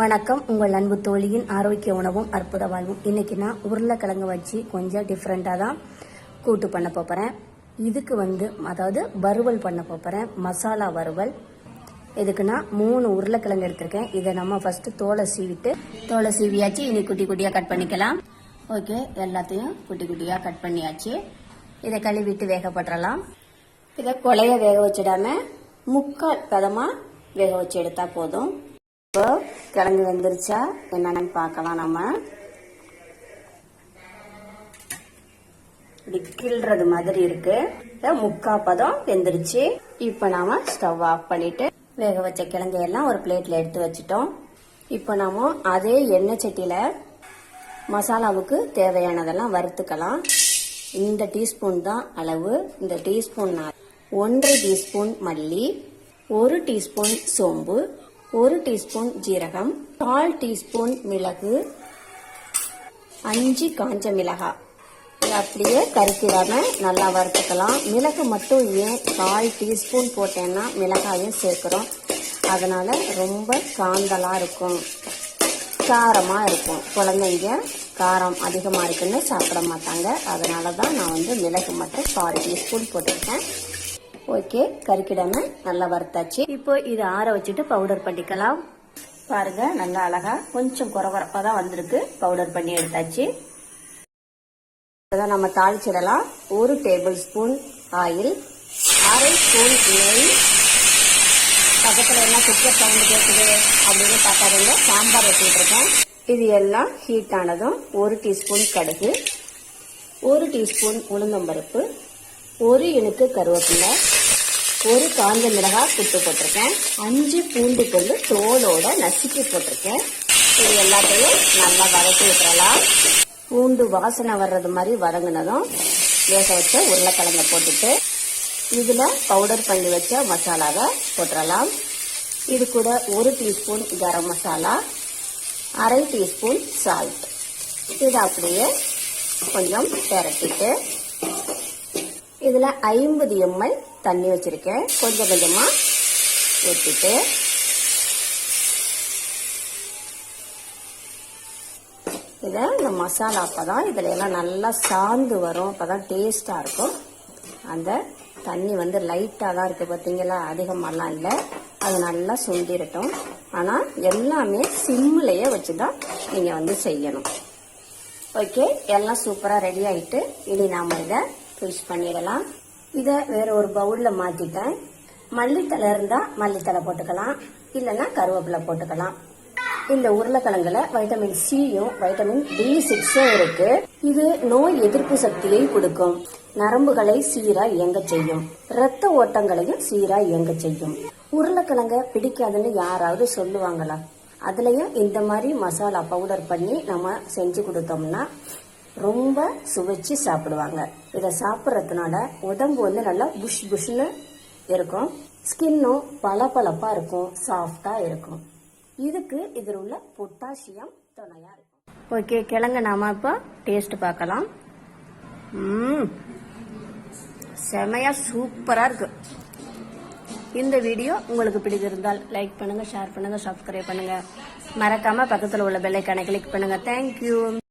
வணக்கம். உங்கள் அன்பு தோழியின் ஆரோக்கிய உணவும் அற்புத வாழ்வும். இன்னைக்கு நான் உருளைக்கிழங்கு வச்சு கொஞ்சம் டிஃப்ரெண்ட்டாக தான் கூட்டு பண்ண போகிறேன் இதுக்கு வந்து அதாவது வறுவல் பண்ண போகிறேன் மசாலா வறுவல். இதுக்கு நான் மூணு உருளைக்கிழங்கு எடுத்திருக்கேன். இதை நம்ம ஃபர்ஸ்ட் தோலை சீவிட்டு தோலை சீவியாச்சு. இனி குட்டி குட்டியாக கட் பண்ணிக்கலாம். ஓகே எல்லாத்தையும் குட்டி குட்டியாக கட் பண்ணியாச்சு. இதை கழுவிட்டு வேகப்படுறலாம் இதை கொலைய வேக வச்சிடாம முக்கால் பதமாக வேக வச்சு எடுத்தால் போதும். இப்போ கிழங்கு வெந்துருச்சா? என்னன்னு பார்க்கலாம் நம்ம. இப்படி கிள்றது மாதிரி இருக்கு. முக்கா பதம் வெந்துருச்சு. இப்போ நாம ஸ்டவ் ஆஃப் பண்ணிட்டு வேக வச்ச கிழங்கையெல்லாம் ஒரு பிளேட்ல எடுத்து வச்சிட்டோம். இப்போ நாம அதே எண்ணெய் சட்டியில மசாலாவுக்கு தேவையானதெல்லாம் வறுத்துக்கலாம். இந்த டீஸ்பூன் தான் அளவு. இந்த டீஸ்பூன் ஒன்றரை டீஸ்பூன் மல்லி ஒரு டீஸ்பூன் சோம்பு ஒரு டீஸ்பூன் ஜீரகம் கால் டீஸ்பூன் மிளகு அஞ்சு காஞ்ச மிளகாய். அப்படியே கருக்கிடாம நல்லா வறுத்துக்கலாம். மிளகு மட்டும் ஏன் கால் டீஸ்பூன் போட்டேன்னா மிளகாயும் சேர்க்குறோம். அதனால் ரொம்ப காந்தலாக இருக்கும். காரமாக இருக்கும். குழந்தைங்க காரம் அதிகமாக இருக்குன்னு சாப்பிட மாட்டாங்க. அதனால தான் நான் வந்து மிளகு மட்டும் கால் டீஸ்பூன் போட்டிருக்கேன். ஓகே கறிக்கிடாம நல்லா வறுத்தாச்சு. இப்போ இது ஆற வச்சுட்டு பவுடர் பண்ணிக்கலாம். பாருங்க நல்லா அழகா கொஞ்சம் குறவரப்பா தான் வந்திருக்கு. பவுடர் பண்ணி எடுத்தாச்சு. அதான் நம்ம தாளிச்சிடலாம். ஒரு டேபிள் ஸ்பூன் ஆயில் அரை ஸ்பூன் நெய். பக்கத்துல என்ன குக்கர் சவுண்ட் கேட்குது அப்படின்னு பார்க்காதீங்க. சாம்பார் வச்சுட்டு இருக்கேன் இது எல்லாம் ஹீட் ஆனதும் ஒரு டீஸ்பூன் கடுகு ஒரு டீஸ்பூன் உளுந்தம்பருப்பு ஒரு இனுக்கு கருவேப்பிலை ஒரு காஞ்ச மிளகாய் குட்டு போட்டிருக்கேன். அஞ்சு பூண்டு கொண்டு தோலோட நசுக்கி போட்டிருக்கேன். இது எல்லாத்தையும் நல்லா வதக்கி விட்டுறலாம். பூண்டு வாசனை வர்றது மாதிரி வதங்கினதும் வேக வச்ச உருளைக்கிழங்க போட்டுட்டு இதுல பவுடர் பண்ணி வச்ச மசாலாவை போட்டுறலாம். இது கூட ஒரு டீஸ்பூன் கரம் மசாலா அரை டீஸ்பூன் சால்ட் இது அப்படியே கொஞ்சம் பெரட்டிட்டு இதுல ஐம்பது எம்எல் தண்ணி வச்சிருக்கேன். கொஞ்சம் கொஞ்சமா ஊற்றிட்டு இதை இந்த மசாலா அப்பதான் இதுல எல்லாம் நல்லா சாந்து வரும். அப்பதான் டேஸ்டா இருக்கும். அந்த தண்ணி வந்து லைட்டா தான் இருக்கு பாத்தீங்களா? அதிகமாகலாம் இல்லை. அது நல்லா சுண்டிரட்டும். ஆனா எல்லாமே சிம்லயே வச்சுதான் நீங்க வந்து செய்யணும். ஓகே எல்லாம் சூப்பரா ரெடி ஆயிட்டு இனி நாம இதை ஃபிஷ் பண்ணிடலாம். இதை வேற ஒரு பவுல்ல மாத்திட்டேன். மல்லித்தலை இருந்தா மல்லித்தலை போட்டுக்கலாம். இல்லைன்னா கருவேப்பிலை போட்டுக்கலாம். இந்த உருளைக்கிழங்குல வைட்டமின் சியும் வைட்டமின் பி சிக்ஸும் இருக்கு. இது நோய் எதிர்ப்பு சக்தியை கொடுக்கும். நரம்புகளை சீரா இயங்க செய்யும். ரத்த ஓட்டங்களையும் சீரா இயங்க செய்யும். உருளைக்கிழங்க பிடிக்காதுன்னு யாராவது சொல்லுவாங்களா? அதுலயும் இந்த மாதிரி மசாலா பவுடர் பண்ணி நம்ம செஞ்சு கொடுத்தோம்னா ரொம்ப சுவைச்சு சாப்பிடுவாங்க. இதை சாப்பிட்றதுனால உடம்பு வந்து நல்லா புஷ் புஷ்னு இருக்கும். ஸ்கின்னும் பளபளப்பா இருக்கும். சாஃப்டா இருக்கும். இதுக்கு இதில் உள்ள பொட்டாசியம் துணையா இருக்கும். ஓகே கிழங்கு நாம இப்போ டேஸ்ட் பார்க்கலாம். செமையாக செமையா சூப்பரா இருக்கு. இந்த வீடியோ உங்களுக்கு பிடித்திருந்தால் லைக் பண்ணுங்க ஷேர் பண்ணுங்க சப்ஸ்கிரைப் பண்ணுங்க. மறக்காம பக்கத்தில் உள்ள பெல்லைக்கான கிளிக் பண்ணுங்க. தேங்க்யூ